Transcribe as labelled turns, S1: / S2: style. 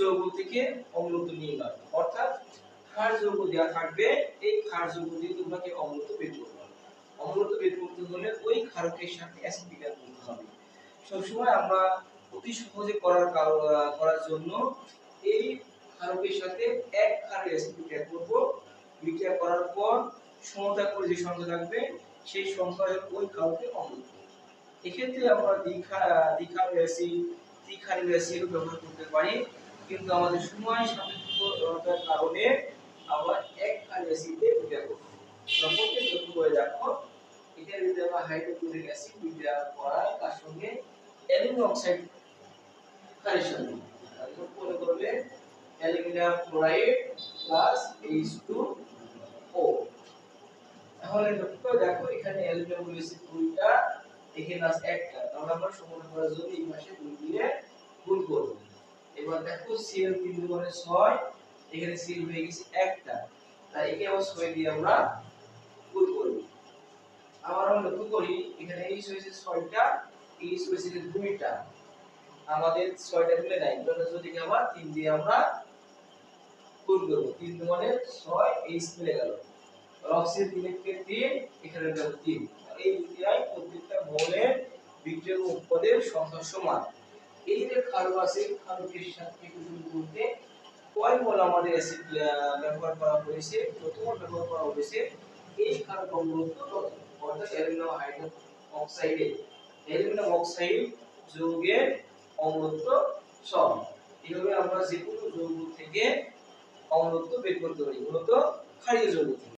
S1: যৌগ থেকে অম্লত্ব নির্ণয় অর্থাৎ ক্ষার যৌগ দেওয়া থাকবে, এই ক্ষার যৌগ দিয়ে তোমাকে অম্লত্ব বের করতে হবে। বের করতে হলে ওই ক্ষারকের সাথে অ্যাসিড বিক্রিয়া করতে হবে। সবসময় আমরা অতি সহজে করার করার জন্য এই ক্ষারকের সাথে এক ক্ষারের অ্যাসিড করব। বিক্রিয়া করার পর সমতা করে যে সংখ্যা থাকবে, সেই সংখ্যা ওই ক্ষারকে অম্লত্ব এক্ষেত্রে আমরা দ্বিখা দ্বিক্ষার অ্যাসিড ত্রিক্ষারের অ্যাসিড ব্যবহার করতে পারি। কিন্তু আমাদের সময় সাপেক্ষতার কারণে আমরা এক অ্যাসিডে বিক্রিয়া করব প্রথমে লক্ষ্য করে দেখো এখানে যদি আমরা হাইড্রোক্লোরিক অ্যাসিড বিক্রিয়া করাই তার সঙ্গে অ্যালুমিনিয়াম অক্সাইড তাহলে মনে করবে, অ্যালুমিনিয়াম ক্লোরাইড প্লাস H2O তাহলে লক্ষ্য দেখো, এখানে অ্যালুমিনিয়াম অ্যাসিড দুইটা, এখানে আছে একটা। তাহলে আমরা সমান করার জন্য এই পাশে দুই দিয়ে গুণ এবার দেখো সিএল তিন দুগুণে ছয়, এখানে সিএল হয়ে গেছে একটা। তাই একে আবার ছয় দিয়ে আমরা গুণ করব আমরা লক্ষ্য করি, এখানে এইচ হয়েছে ছয়টা এইচ হয়েছে দুইটা। আমাদের ছয়টা মিলে নাই, তাহলে যদি আবার তিন দিয়ে আমরা গুণ করব, তিন দুগুণে ছয় এইচ মিলে গেল। অক্সিজেন তিনকে তিন, এখানে গেল তিন। এই বিক্রিয়ায় প্রত্যেকটা মৌলের বিক্রিয়ক উৎপাদের সংখ্যা সমান। এই যে ক্ষারক আছে ক্ষারকের সাথে যদি বলতে কয় মোল আমাদের অ্যাসিড ব্যবহার করা হয়েছে কত ব্যবহার করা হয়েছে এই ক্ষারক অম্লত্ব কত অর্থাৎ অ্যালুমিনিয়াম হাইড্রো অক্সাইডে অ্যালুমিনিয়াম অক্সাইড যৌগের অম্লত্ব সম এইভাবে আমরা যে কোনো যৌগ থেকে অম্লত্ব বের করতে পারি, মূলত ক্ষারীয় যৌগ থেকে।